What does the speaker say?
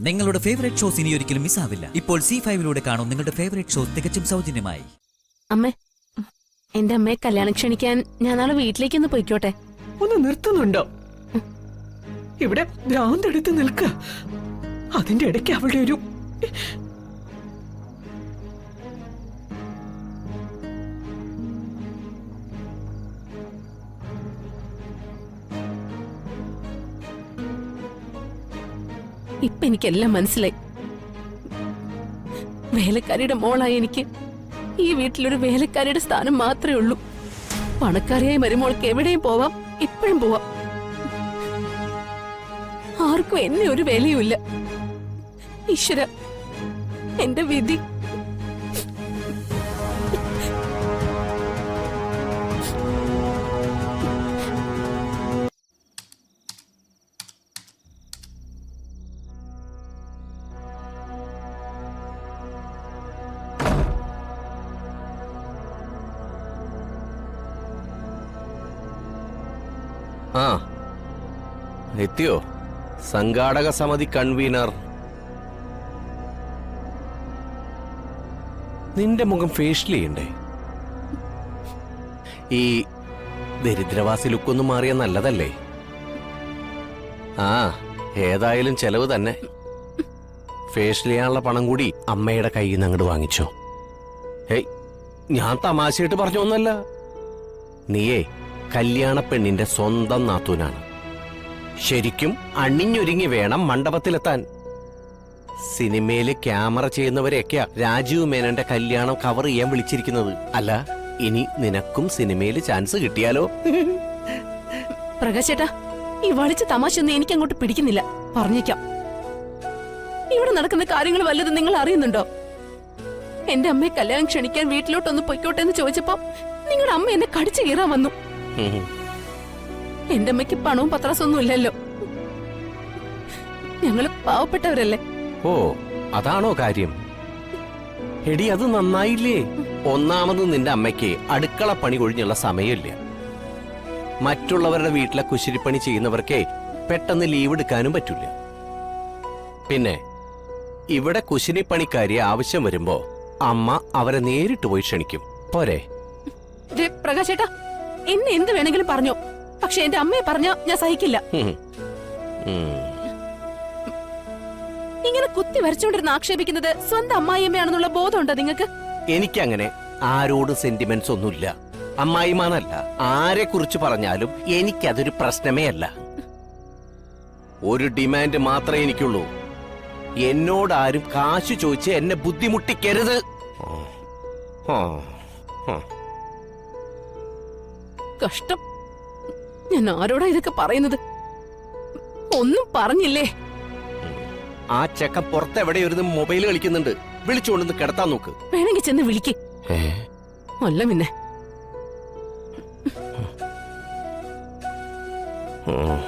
നിങ്ങളുടെ favourite shows ഇനി ഒരിക്കലും മിസ്സാവില്ല ഇപ്പോൾ സി ഫൈവിലൂടെ കാണും നിങ്ങളുടെ ഫേവറേറ്റ് ഷോസ് തികച്ചും സൗജന്യമായി. അമ്മേ എന്റെ അമ്മയെ കല്യാണം ക്ഷണിക്കാൻ ഞാൻ നാളെ വീട്ടിലേക്കൊന്ന് പോയിക്കോട്ടെ? ഒന്ന് നിർത്തുന്നുണ്ടോ? ഇവിടെ ഭ്രാന്തെടുത്ത് നിൽക്ക. അതിന്റെ ഇടയ്ക്ക് അവളുടെ ഒരു ഇപ്പൊ എനിക്കെല്ലാം മനസ്സിലായി. വേലക്കാരിയുടെ മോളായി എനിക്ക് ഈ വീട്ടിലൊരു വേലക്കാരിയുടെ സ്ഥാനം മാത്രമേ ഉള്ളൂ. പണക്കാരിയായി മരുമോൾക്ക് എവിടെയും പോവാം ഇപ്പോഴും പോവാം. ആർക്കും എന്നെ ഒരു വിലയുമില്ല. ഈശ്വര എന്റെ വിധി ആ. എത്തിയോ? സംഘാടക സമിതി കൺവീനർ. നിന്റെ മുഖം ഫേഷ്യൽ ചെയ്യണ്ടേ? ഈ ദരിദ്രവാസി ലുക്കൊന്നും മാറിയ നല്ലതല്ലേ? ആ ഏതായാലും ചെലവ് തന്നെ. ഫേഷ്യൽ ചെയ്യാനുള്ള പണം കൂടി അമ്മയുടെ കയ്യിൽ നിന്ന് അങ്ങോട്ട് വാങ്ങിച്ചോ. ഏയ് ഞാൻ തമാശയായിട്ട് പറഞ്ഞൊന്നല്ല നീയേ കല്യാണ പെണ്ണിന്റെ സ്വന്തം നാത്തൂനാണ്. ശരിക്കും അണിഞ്ഞൊരുങ്ങി വേണം മണ്ഡപത്തിലെത്താൻ. സിനിമയിൽ ക്യാമറ ചെയ്യുന്നവരെയൊക്കെയാ രാജീവ് മേനന്റെ കല്യാണം കവർ ചെയ്യാൻ വിളിച്ചിരിക്കുന്നത്. അല്ല ഇനി നിനക്കും സിനിമയിൽ ചാൻസ് കിട്ടിയാലോ? പ്രകാശേട്ടാ ഈ വളിച്ച തമാശ ഒന്നും എനിക്ക് അങ്ങോട്ട് പിടിക്കുന്നില്ല. പറഞ്ഞേക്കാം. ഇവിടെ നടക്കുന്ന കാര്യങ്ങൾ വല്ലതും നിങ്ങൾ അറിയുന്നുണ്ടോ? എന്റെ അമ്മയെ കല്യാണം ക്ഷണിക്കാൻ വീട്ടിലോട്ടൊന്ന് പൊയ്ക്കോട്ടെ എന്ന് ചോദിച്ചപ്പോ നിങ്ങളുടെ അമ്മ എന്നെ കടിച്ചു കീറാൻ വന്നു. എന്റെ അമ്മയ്ക്ക് പണവും പത്രാസൊന്നും ഇല്ലല്ലോ. ഞങ്ങൾ പാവപ്പെട്ടവരല്ലേ? ഓ അതാണോ കാര്യം? എടി അത് നന്നായില്ലേ? ഒന്നാമത് നിന്റെ അമ്മയ്ക്ക് അടുക്കള പണി കൊഴിഞ്ഞുള്ള സമയമില്ല. മറ്റുള്ളവരുടെ വീട്ടിലെ കുശിരിപ്പണി ചെയ്യുന്നവർക്കേ പെട്ടെന്ന് ലീവ് എടുക്കാനും പറ്റില്ല. പിന്നെ ഇവിടെ കുശിനിപ്പണിക്കാരി ആവശ്യം വരുമ്പോ അമ്മ അവരെ നേരിട്ട് പോയി ക്ഷണിക്കും. പോരെ. പ്രകാശേട്ടാ എന്നെ എന്ത് വേണമെങ്കിലും പറഞ്ഞു. പക്ഷെ എന്റെ അമ്മയെ പറഞ്ഞ ഞാൻ സഹിക്കില്ല. ഇങ്ങനെ കുത്തി വരച്ചോണ്ടിരുന്ന ആക്ഷേപിക്കുന്നത് സ്വന്തം അമ്മായിയമ്മയാണെന്നുള്ള ബോധമുണ്ടോ നിങ്ങൾക്ക്? എനിക്കങ്ങനെ ആരോട് സെന്റിമെന്റ്സ് ഒന്നുമില്ല. അമ്മായിമാനല്ല. ആരെ കുറിച്ച് പറഞ്ഞാലും എനിക്കതൊരു പ്രശ്നമേ അല്ല. ഒരു ഡിമാൻഡ് മാത്രമേ എനിക്കുള്ളൂ. എന്നോട് ആരും കാശ് ചോദിച്ച് എന്നെ ബുദ്ധിമുട്ടിക്കരുത്. ആ, ആ. കഷ്ടം. ഞാൻ ആരോടാ ഇതൊക്കെ പറയുന്നത്? ഒന്നും പറഞ്ഞില്ലേ? ആ ചെക്കൻ പുറത്തെവിടെയൊരു മൊബൈൽ കളിക്കുന്നുണ്ട്. വിളിച്ചുകൊണ്ടൊന്ന് കിടത്താൻ നോക്ക്. വേണമെങ്കിൽ ചെന്ന് വിളിക്ക്. അല്ല പിന്നെ. ഉം.